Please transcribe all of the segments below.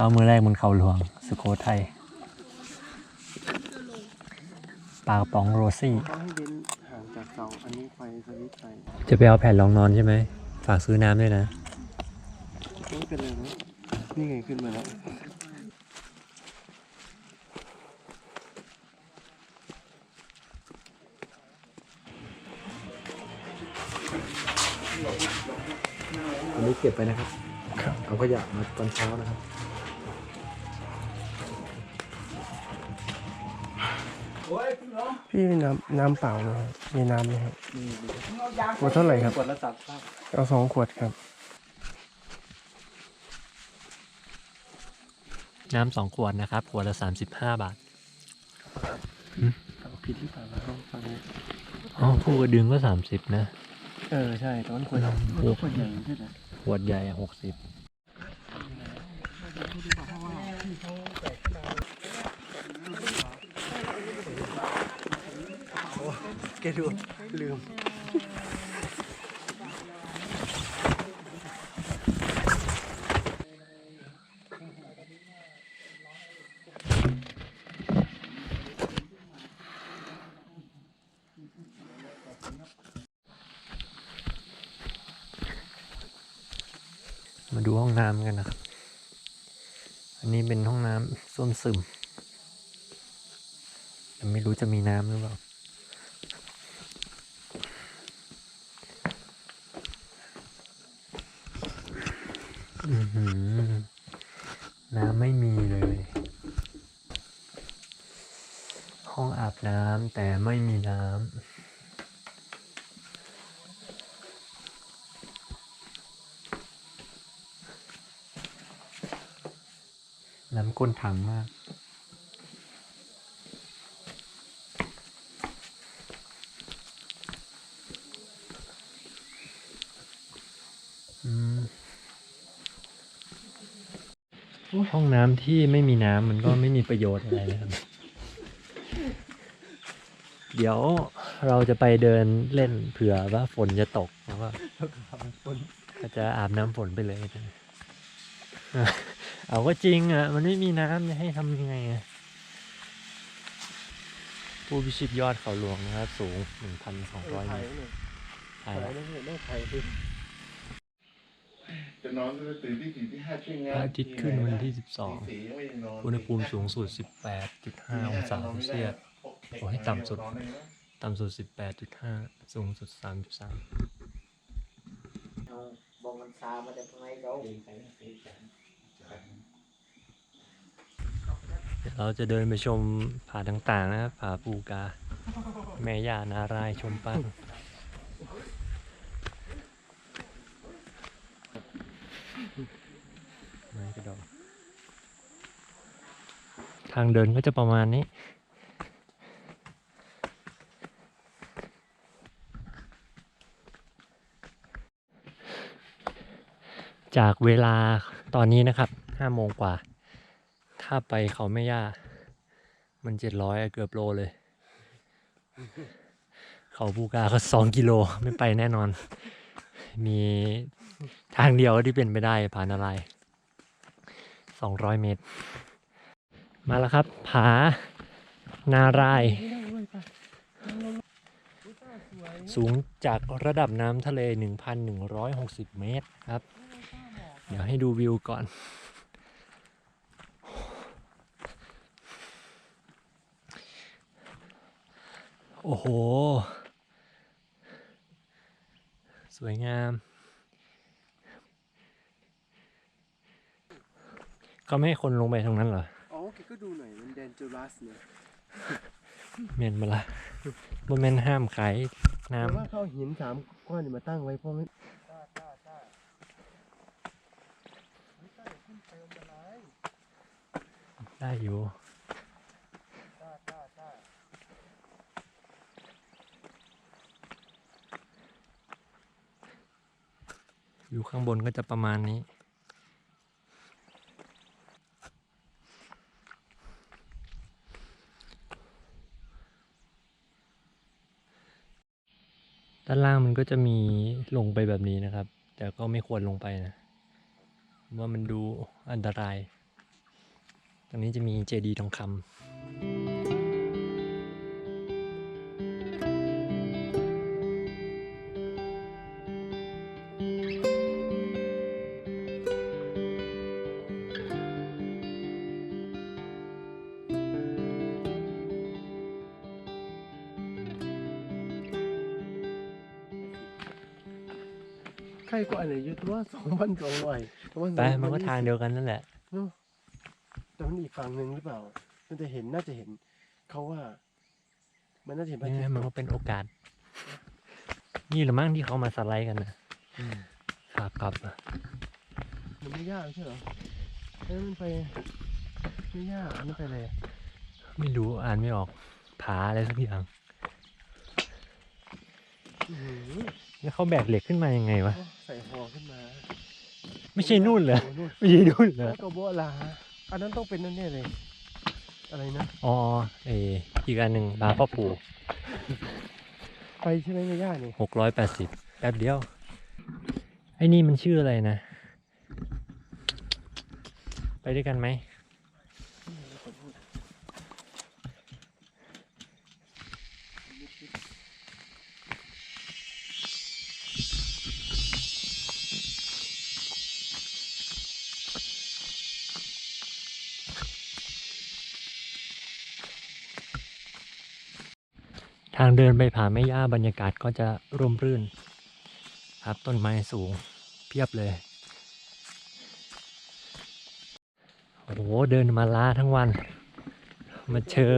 เข้ามือแรกบนเขาหลวง สุโขทัยปลากระป๋องโรซี่เขาให้เว้นห่างจากเสาอันนี้ไฟสวิตช์ไฟจะไปเอาแผ่นรองนอนใช่ไหม ฝากซื้อน้ำด้วยนะ ไม่เป็นไรนะนี่ไงขึ้นมาแล้วอันนี้เก็บไปนะครับ เอาขยะมาตอนเช้านะครับ พี่มีน้ำน้ำเปล่าไหมครับมีน้ำไหมครับขวดเท่าไหร่ครับ ขวดละสามสิบเอาสองขวดครับ น้ำสองขวดนะครับ ขวดละสามสิบห้าบาทเอาผิดที่เปล่าเราต้องฟังอ๋อผู้กระดึงก็สามสิบนะ เออใช่แต่ว่าขวดขวดใหญ่ใช่ไหมขวดใหญ่หกสิบ แกดูลืม มาดูห้องน้ำกันนะครับ อันนี้เป็นห้องน้ำส้วมซึมแต่ไม่รู้จะมีน้ำหรือเปล่า อือหือ น้ำไม่มีเลย ห้องอาบน้ำแต่ไม่มีน้ำ น้ำก้นถังมาก ห้องน้ำที่ไม่มีน้ำมันก็ไม่มีประโยชน์อะไรนะครับ เดี๋ยวเราจะไปเดินเล่นเผื่อว่าฝนจะตกแล้วก็ก็จะอาบน้ำฝนไปเลยนะเอาก็จริงอะ มันไม่มีน้ำจะให้ทำยังไงอะผู้พิชิตยอดเขาหลวงนะครับ สูง 1,200ไทเมยตรเนี่ยถ่าไทยยแล้วต้องเห็นต้องไทยดิ จะนอนก็ตื่นที่สี่ที่ห้าช่วยงาพนระอาทิตย์ขึ้นวันที่ตีสี่ยังไม่ได้นอน12 อุณหภูมิสูงสุด 18.5 องศาเซลเซียส โอ้ยต่ำสุด ต่ำสุด 18.5 สูงสุด 33บองมันซามาแต่ทำไมเขาเดี๋ยวเราจะเดินไปชมผาต่างๆนะครับผาปูกา แม่ย่านารายชมปั้น ไม้กระดองทางเดินก็จะประมาณนี้ จากเวลาตอนนี้นะครับห้าโมงกว่า ถ้าไปเขาไม่ย่า มันเจ็ดร้อยเกือบโลเลย เขาภูกาก็สองกิโลไม่ไปแน่นอน มี ทางเดียวที่เป็นไปได้ผานารายสองร้อยเมตร มาแล้วครับ ผา นาราย สูงจากระดับน้ำทะเล 1,160 เมตรครับ เดี๋ยวให้ดูวิวก่อน โอ้โห สวยงาม ก็ไม่ให้คนลงไปตรงนั้นเหรอ อ๋อแกก็ดูหน่อยมันแดนจูรัสเนี่ยเมนมาละบ่แมนห้ามขายน้แต่ว่าเขาเอาหินสามก้อนนี่มาตั้งไว้เพราะไม่ำได้อยู่ อยู่ข้างบนก็จะประมาณนี้ ด้านล่างมันก็จะมีลงไปแบบนี้นะครับ แต่ก็ไม่ควรลงไปนะว่ามันดูอันตราย ตรงนี้จะมีเจดีย์ทองคำ ใครก็อันไหนอยู่ตัวสองพันสองร้อยไปมันก็ทางเดียวกันนั่นแหละแต่มันอีกฝั่งหนึ่งหรือเปล่า มันจะเห็นน่าจะเห็นเขาว่า มันน่าจะเห็นพระอาทิตนี่ย์มันก็เป็นโอกาส นี่แหละมั้งที่เขามาสไลด์กันนะขากลับอะมันไม่ยากใช่เหรอเอ้ยมันไปไม่ยากมันไปเลย ไม่รู้อ่านไม่ออกผาอะไรสักอย่างอื้อหือ แล้วเขาแบกเหล็กขึ้นมายังไงวะโอ้ใส่หอขึ้นมา ไม่ใช่นู่นเหรอโโนู่นไม่ใช่นู่นเหรอแล้วก็โบะลา อันนั้นต้องเป็นนั่นแน่เลย อะไรนะ อ๋อเอออีกอันหนึ่งบาพ่อปู่ไปใช่ไหมไม่ยากนี่หกร้อยแปดสิบแป๊บเดียว ไอ้นี่มันชื่ออะไรนะ ไปด้วยกันไหม ทางเดินไปผาแม่ย่าบรรยากาศก็จะร่มรื่น ครับต้นไม้สูงเพียบเลย โอ้โหเดินมาล้าทั้งวัน มาเจอ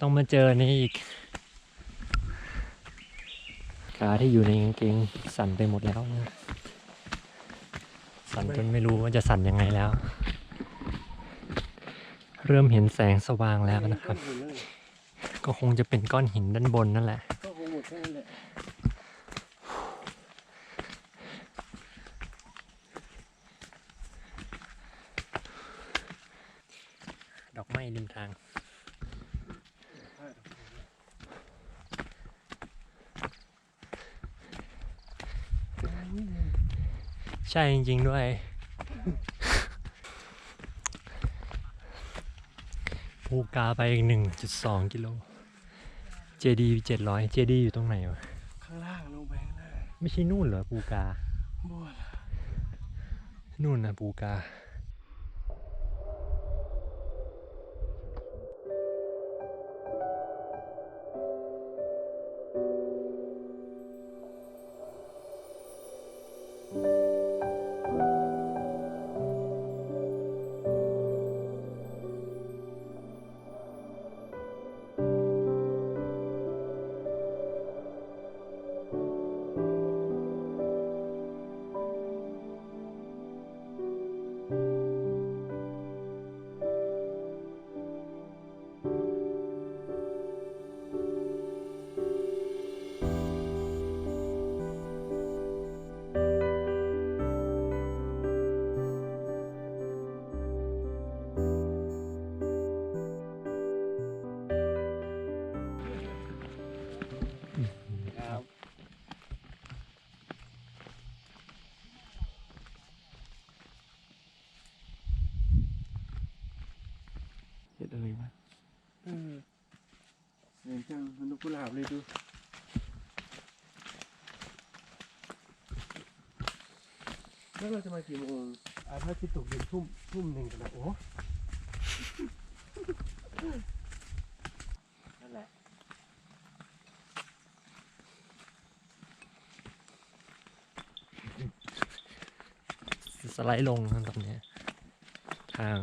ต้องมาเจอนี่อีก ขาที่อยู่ในกางเกงสั่นไปหมดแล้วนะสั่นจนไม่รู้ว่าจะสั่นยังไงแล้ว เริ่มเห็นแสงสว่างแล้วนะครับ ก็คงจะเป็นก้อนหินด้านบนนั่นแหละก็คงหมดแค่นั้นแหละดอกไม้ริมทางใช่จริง ๆ ด้วย ภูกาไปอีกหนึ่งจุดสองกิโล เจดีเจ็ดร้อยเจดีอยู่ตรงไหนวะ ข้างล่างลงไปข้างล่างไม่ใช่นู่นเหรอภูกาบัวล่ะนู่นนะภูกา กกุหลาบเลยดู แล้วเราจะมากี่โมงอาถ้าที่ตกเย็นทุ่มทุ่มหนึ่งกันนะโอ้ นั่นแหละ สไลด์ลงนะตรงเนี้ยทาง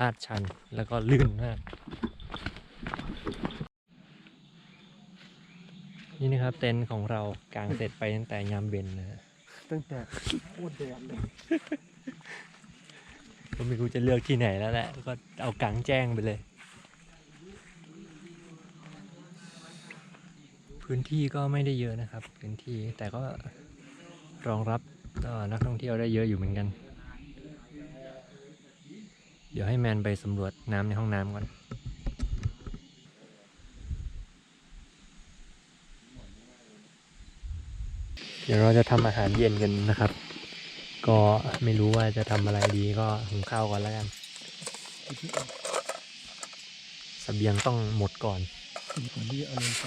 ลาดชันแล้วก็ลื่นมาก นี่นะครับเต็นท์ของเรากางเสร็จไปตั้งแต่ยามเย็นนะฮะตั้งแต่โคตรแดดเลยก็ไม่รู้จะเลือกที่ไหนแล้วแหละก็เอากางแจ้งไปเลย พื้นที่ก็ไม่ได้เยอะนะครับ พื้นที่แต่ก็รองรับนักท่องเที่ยวได้เยอะอยู่เหมือนกัน เดี๋ยวให้แมนไปสำรวจน้ำในห้องน้ำก่อน เดี๋ยวเราจะทำอาหารเย็นกันนะครับ ก็ไม่รู้ว่าจะทำอะไรดีก็หุงข้าวก่อนแล้วกันสเบียงต้องหมดก่อนก่อนที่เอาลงไป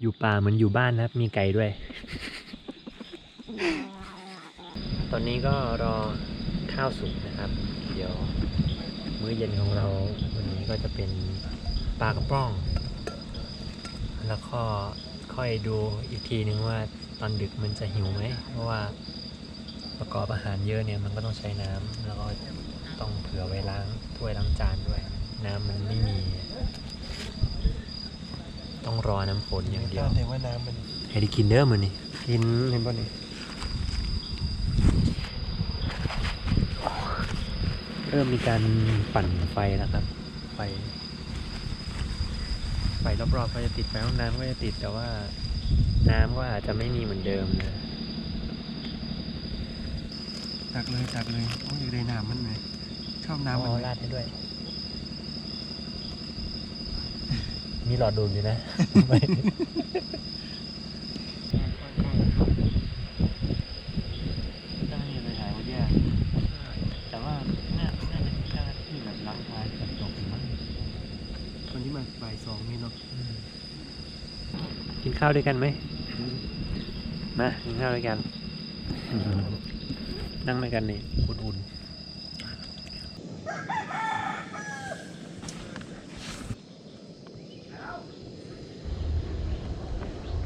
อยู่ป่าเหมือนอยู่บ้านนะครับ มีไก่ด้วย ตอนนี้ก็รอข้าวสุกนะครับ เดี๋ยว มื้อเย็นของเราวันนี้ก็จะเป็นปลากระป้อง แล้วก็ค่อยดูอีกทีนึงว่าตอนดึกมันจะหิวไหม เพราะว่าประกอบอาหารเยอะเนี่ยมันก็ต้องใช้น้ำแล้วก็ต้องเผื่อไว้ล้างถ้วยล้างจานด้วย น้ำมันไม่มี ต้องรอน้ำฝนอย่างเดียวแต่ว่าน้ำมันให้ได้กินเด้อมันนี่กินเห็นป่ะนี่เริ่มมีการปั่นไฟแล้วครับ ไฟ ไฟรอบๆก็จะติดไฟห้องน้ำก็จะติดแต่ว่า น้ำก็อาจจะไม่มีเหมือนเดิมนะตักเลยตักเลยโอ้ยอยากได้น้ำมันไหมชอบน้ำมันอ๋อไหมราดให้ด้วย มีหลอดดูดอยู่นะ เจ้าหน้าที่ไปถ่ายว่าแย่แต่ว่าน่าน่าจะมีเจ้าหน้าที่แบบล้างท้ายแบบตกมั้ง คนที่มาบ่ายสองนี่เนาะ กินข้าวด้วยกันไหมมากินข้าวด้วยกัน นั่งด้วยกันนี่อุ่นๆ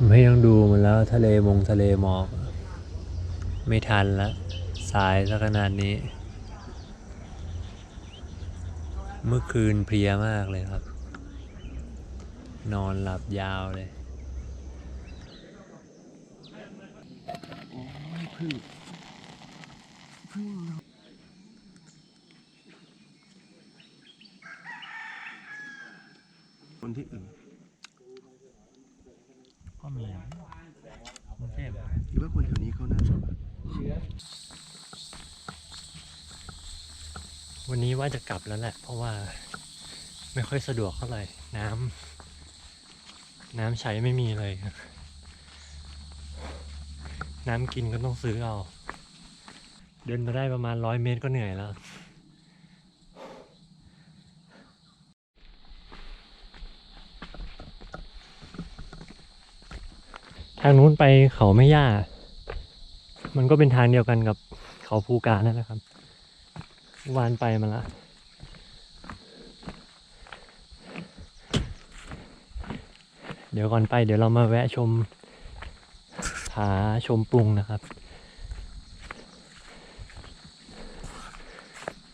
ไม่ต้องดูมันแล้วทะเลมงทะเลหมอกไม่ทันละ สายซะขนาดนี้ เมื่อคืนเพลียมากเลยครับ นอนหลับยาวเลย โอ้ย พึ่งพึ่งนาะคนที่อื่นก็มีกรุงเทพหรือว่าคนแถวนี้เขาน่าจะวันนี้ว่าจะกลับแล้วแหละ เพราะว่าไม่ค่อยสะดวกเท่าไหร่น้ำน้ำใช้ไม่มีเลย น้ำกินก็ต้องซื้อเอา เดินมาได้ประมาณร้อยเมตรก็เหนื่อยแล้ว ทางนู้นไปเขาไม่ย่า มันก็เป็นทางเดียวกันกับเขาภูการนั่นแหละครับ วานไปมาละเดี๋ยวก่อนไปเดี๋ยวเรามาแวะชม ผาชมปรุงนะครับ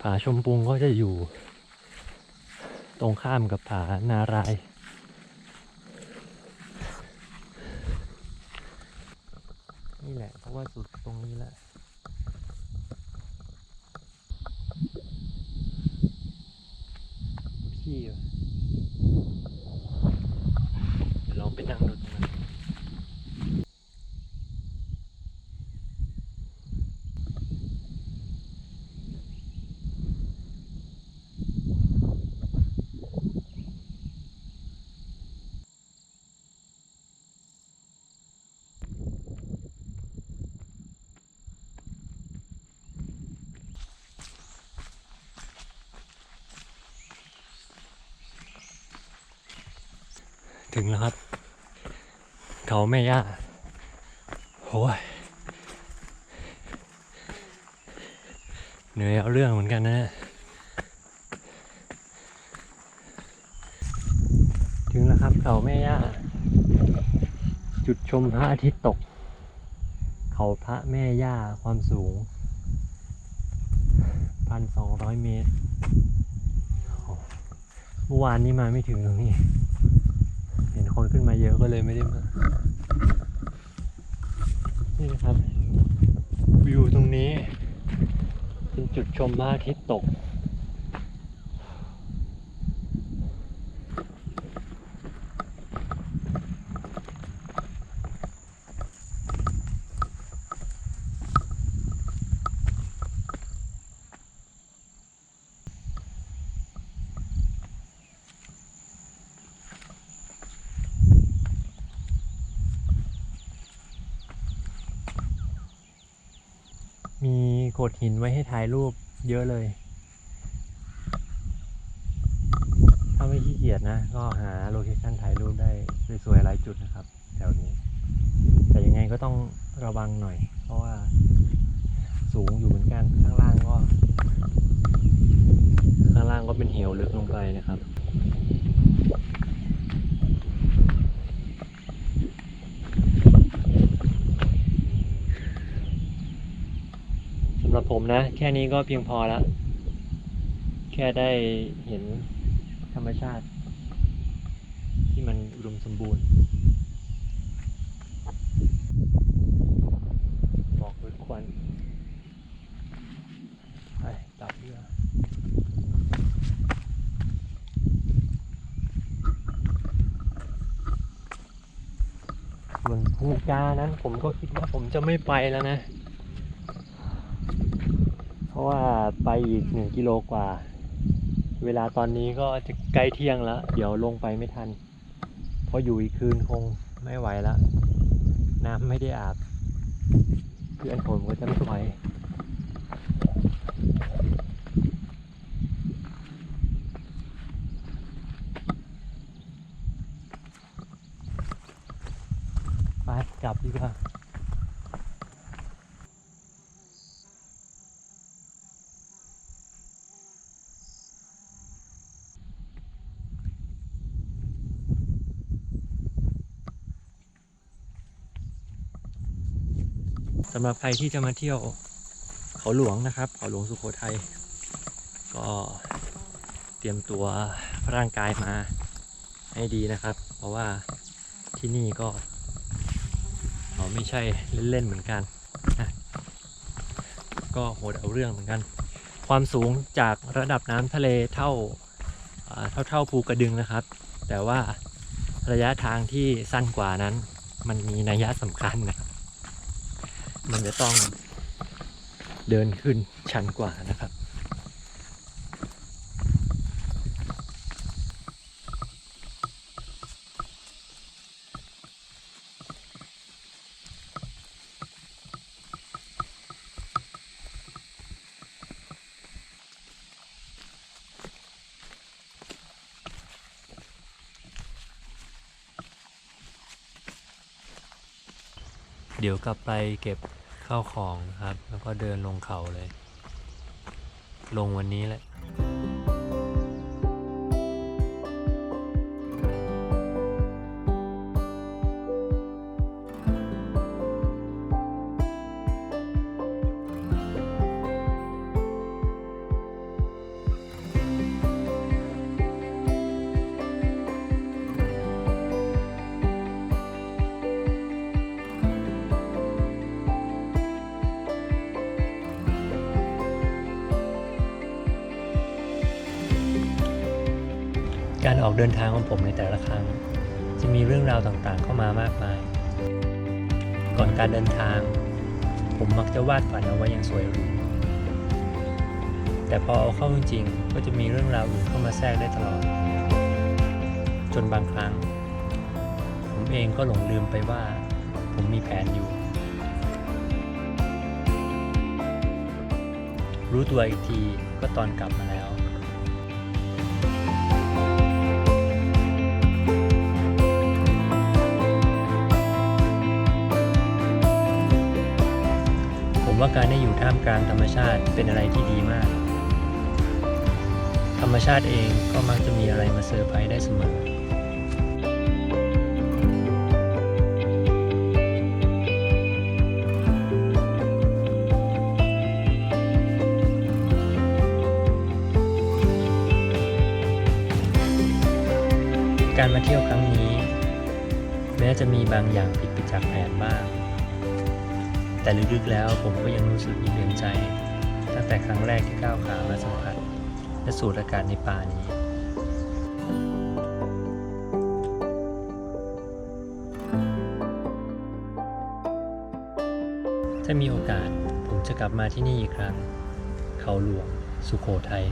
ผาชมปรุงก็จะอยู่ ตรงข้ามกับผานาราย นี่แหละ เพราะว่าสุดตรงนี้แหละ ขี้ว่ะเดี๋ยวลองไปนั่งดูตรงนั้น ถึงแล้วครับ เขาแม่ย่าโอ้ยเหนื่อยเอาเรื่องเหมือนกันนะ ถึงแล้วครับเขาแม่ย่า จุดชมพระอาทิตย์ตก เขาพระแม่ย่าความสูงพันสองร้อยเมตรเมื่อวานนี้มาไม่ถึงตรงนี้ เห็นคนขึ้นมา เยอะก็เลยไม่ได้มา นี่นะครับ วิวตรงนี้ เป็นจุดชมพระอาทิตย์ตก โขดหินไว้ให้ถ่ายรูปเยอะเลย ถ้าไม่ขี้เกียจนะ ก็หาโลเคชั่นถ่ายรูปได้สวยๆหลายจุดนะครับ แถวนี้ แต่ยังไงก็ต้องระวังหน่อย เพราะว่าสูงอยู่เหมือนกันข้างล่างก็ ข้างล่างก็เป็นเหวลึกลงไปนะครับ สำหรับ ผมนะ แค่นี้ก็เพียงพอแล้ว แค่ได้เห็นธรรมชาติ ที่มันอุดมสมบูรณ์ บอกด้วยควันไปกลับเรือส่วนภูกานั้นผมก็คิดว่าผมจะไม่ไปแล้วนะ ราะว่าไปอีกหนึ่งกิโลกว่า เวลาตอนนี้ก็จะใกล้เที่ยงแล้ว เดี๋ยวลงไปไม่ทัน เพราะอยู่อีกคืนคงไม่ไหวแล้วน้ำไม่ได้อาบเพื่อนผมก็จะไม่ไหวไปกลับดีกว่า สำหรับใครที่จะมาเที่ยวเขาหลวงนะครับเขาหลวงสุโขทัยก็เตรียมตัวร่างกายมาให้ดีนะครับ เพราะว่าที่นี่ก็เขาไม่ใช่เล่นๆเหมือนกันนะก็โหดเอาเรื่องเหมือนกัน ความสูงจากระดับน้ำทะเลเท่าอ่าเท่าเท่าภูกระดึงนะครับ แต่ว่าระยะทางที่สั้นกว่านั้นมันมีนัยสำคัญนะครับ มันจะต้องเดินขึ้นชันกว่านะครับ เดี๋ยวกลับไปเก็บ ข้าวของนะครับ แล้วก็เดินลงเขาเลย ลงวันนี้แหละ ออกเดินทางของผมในแต่ละครั้ง จะมีเรื่องราวต่างๆเข้ามามากมาย ก่อนการเดินทาง ผมมักจะวาดฝันเอาไว้อย่างสวยหรูแต่พอเอาเข้าจริงๆก็จะมีเรื่องราวอื่นเข้ามาแทรกได้ตลอด จนบางครั้ง ผมเองก็หลงลืมไปว่า ผมมีแผนอยู่ รู้ตัวอีกทีก็ตอนกลับมาแล้ว ว่าการได้อยู่ท่ามกลางธรรมชาติเป็นอะไรที่ดีมาก ธรรมชาติเองก็มักจะมีอะไรมาเซอร์ไพรส์ได้เสมอการมาเที่ยวครั้งนี้ แม้จะมีบางอย่างผิดไปจากแผนบ้าง แต่ลึกๆแล้วผมก็ยังรู้สึกอิ่มเอมใจ ตั้งแต่ครั้งแรกที่ก้าวขามาสัมผัสและสูดอากาศในป่านี้ถ้ามีโอกาสผมจะกลับมาที่นี่อีกครั้ง เขาหลวง สุโขทัย